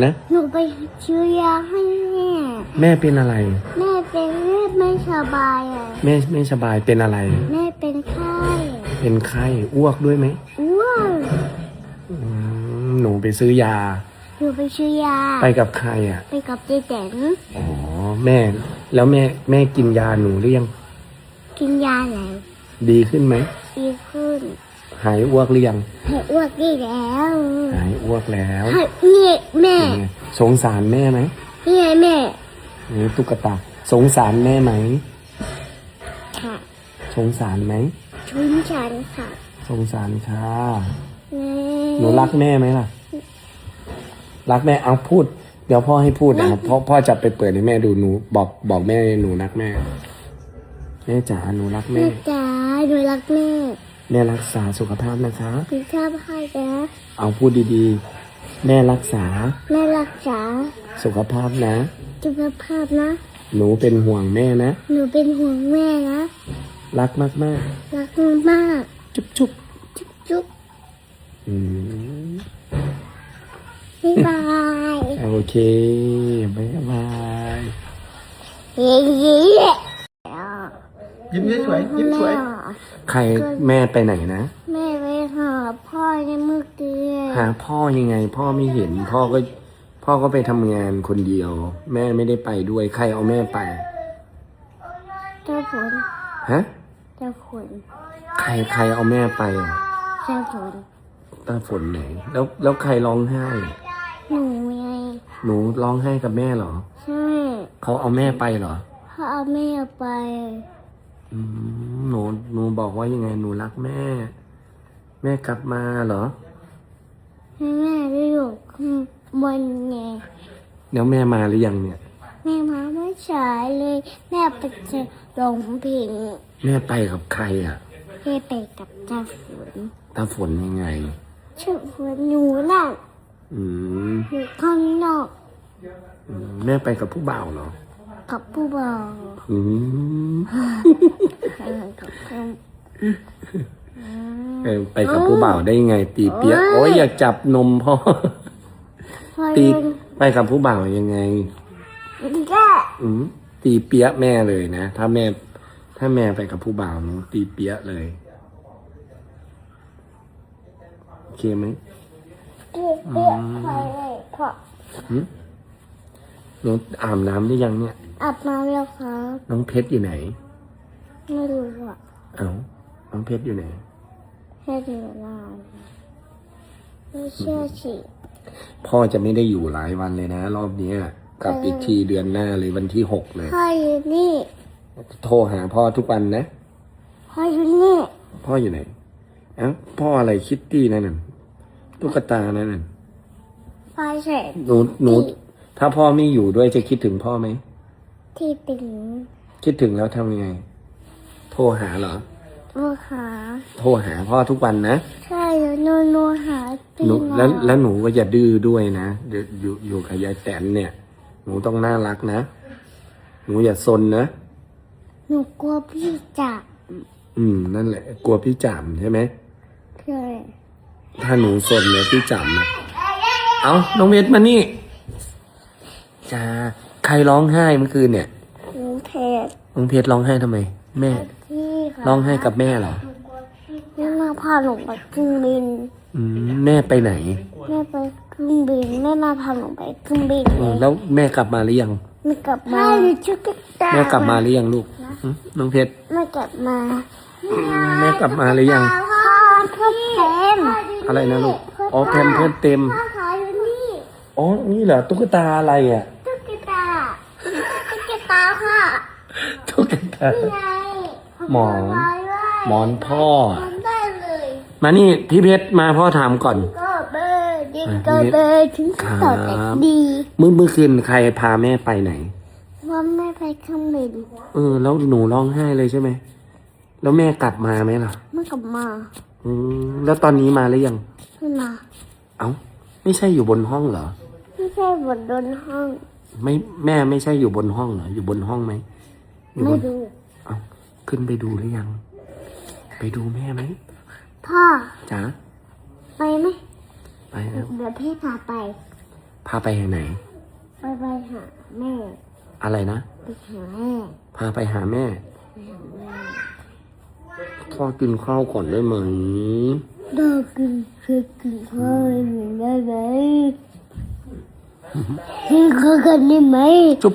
นะ หนูไปซื้อยาให้แม่ แม่เป็นอะไร แม่เป็นไม่สบายอะ แม่ไม่สบายเป็นอะไร แม่เป็นไข้เป็นไข้อ้วกด้วยไหมอ้วนอืมหนูไปซื้อยา หนูไปซื้อยา ไปกับใครอะไปกับเจ๊แตนอ๋อแม่ แล้วแม่แม่กินยาหนูหรือยัง กินยาไหนดีขึ้นไหมดีขึ้น หายอ้วกหรือยังให้อ้วกได้แล้วหายอ้วกแล้วให้นี่แม่เป็นไงสงสารแม่ไหมนี่ไงแม่นี่ตุ๊กตาสงสารแม่ไหมค่ะสงสารไหมชุนฉันค่ะสงสารค่ะแม่หนูรักแม่ไหมล่ะ รักแม่เอาพูด เดี๋ยวพ่อให้พูดนะครับพ่อพ่อจะไปเปิดให้แม่ดูหนู บอกบอกแม่หนูรักแม่แม่จ๋าหนูรักแม่แม่จ๋าหนูรักแม่ แม่รักษาสุขภาพนะคะพี่ชอบให้นะเอาพูดดีๆ แม่รักษา แม่รักษา สุขภาพนะ สุขภาพนะ หนูเป็นห่วงแม่นะ หนูเป็นห่วงแม่นะ รักมากรักหนูมากๆจุ๊บจุ๊บจุ๊บจุ๊บอืมบ๊ายบายโอเคบ๊ายบายเย้เย้ยิ้มสวยๆยิ้มสวย ใครแม่ไปไหนนะ แม่ไปหาพ่อในเมื่อกี้หาพ่อยังไง พ่อไม่เห็น พ่อก็ พ่อก็ไปทำงานคนเดียว แม่ไม่ได้ไปด้วยใครเอาแม่ไปเจ้าฝนฮะเจ้าฝนใครใครเอาแม่ไปอะเจ้าฝนตาฝนไหน แล้วแล้วใครร้องไห้ หนูไงหนูร้องไห้กับแม่เหรอ ใช่เขาเอาแม่ไปเหรอพ่อเอาแม่ไปอืม หนูหนูบอกว่ายังไงหนูรักแม่ แม่กลับมาเหรอให้แม่ไปอยู่ข้างบนไงแล้วแม่มาหรือยังเนี่ย แม่มาไม่ฉายเลย แม่ไปเจอร้องเพลงแม่ไปกับใครอะแม่ไปกับเจ้าฝนตาฝนยังไงเจ้าฝนหนูน่ะอืมอยู่ข้างนอกอืมแม่ไปกับผู้บ่าวเหรอกับผู้บ่าวอืม เออกับเพื่อนเออไปกับผู้บ่าวได้ยังไง ตีเปียกโอ้ยอยากจับนมพ่อพ่อตียังไปกับผู้บ่าวยังไงแก่อืมตีเปียะแม่เลยนะ ถ้าแม่ ถ้าแม่ไปกับผู้บ่าวหนูตีเปียะเลยโอเคไหมเปียกเปียกใครเลยพ่อหึหนูอาบน้ำหรือยังเนี่ยอาบน้ำแล้วครับน้องเพชรอยู่ไหน ไม่รู้อะเอ้าน้องเพชรอยู่ไหนแค่ดูลายไม่เชื่อสิพ่อจะไม่ได้อยู่หลายวันเลยนะ รอบเนี้ยกลับอีกทีเดือนหน้าเลยวันที่หกเลยพ่ออยู่นี่โทรหาพ่อทุกวันนะพ่ออยู่นี่พ่ออยู่ไหนเอ้าพ่ออะไรคิตตี้นั่นน่ะตุ๊กตานั่นน่ะพ่อเสร็จหนูหนูถ้าพ่อไม่อยู่ด้วยจะคิดถึงพ่อไหมที่ติ่งคิดถึงแล้วทำยังไง โทรหาเหรอลูกหา โทรหาพ่อทุกวันนะ ใช่แล้วหนูหนูหาปีหนูมาแล้วแล้วหนูก็อย่าดื้อด้วยนะเดี๋ยวอยู่อยู่กับยายแตนเนี่ย หนูต้องน่ารักนะ หนูอย่าซนนะ หนูกลัวพี่จับอืม นั่นแหละ กลัวพี่จามใช่ไหม ใช่ถ้าหนูซนเนี่ยพี่จามนะเอาน้องเวทมานี่จ้าใครร้องไห้เมื่อคืนเนี่ย หนูเทศน้องเพชรร้องไห้ทำไม แม่พี่ค่ะ ร้องไห้กับแม่เหรอแม่มาพาหนูไปเครื่องบินอืมแม่ไปไหนแม่ไปเครื่องบินแม่มาพาหนูไปเครื่องบินเออแล้วแม่กลับมาหรือยังไม่กลับมาชุกตาแม่กลับมาหรือยังลูกหึน้องเพชรไม่กลับมาแม่กลับมาหรือยัง พ่อเพิ่มเต็มอะไรนะลูกอ๋อแพมเพิร์สเต็มพ่อขายอยู่นี่อ๋อนี่เหรอตุ๊กตาอะไรอะตุ๊กตาตุ๊กตาค่ะ ตุ๊กตานี่ไง หมอนไว้ไว้หมอนพ่อทำได้เลยมานี่พี่เพชรมาพ่อถามก่อน ก็เบอร์ดีก็เบอร์ถึงจะต่อแต่ดีเมื่อเมื่อคืนใครพาแม่ไปไหน ว่าแม่ไปเครื่องบินเออ แล้วหนูร้องไห้เลยใช่ไหม แล้วแม่กลับมาไหมล่ะไม่กลับมาอืมแล้วตอนนี้มาหรือยังไม่มาเอ้า ไม่ใช่อยู่บนห้องเหรอ ไม่ใช่บนดนห้องไม่แม่ไม่ใช่อยู่บนห้องเหรอ อยู่บนห้องไหมอยู่บไม่นดูเอ้า ขึ้นไปดูหรือยัง ไปดูแม่ไหมพ่อจ๋าไปไหมไปแล้วเดี๋ยวพี่พาไปพาไปไหน ไปไปหาแม่ อะไรนะไปหาแม่พาไปหาแม่พ่อกินข้าวก่อนได้ไหมเดินกินคือกินข้าวเหมือนได้ไหมกินข้าวกันได้ไหมจุ๊บ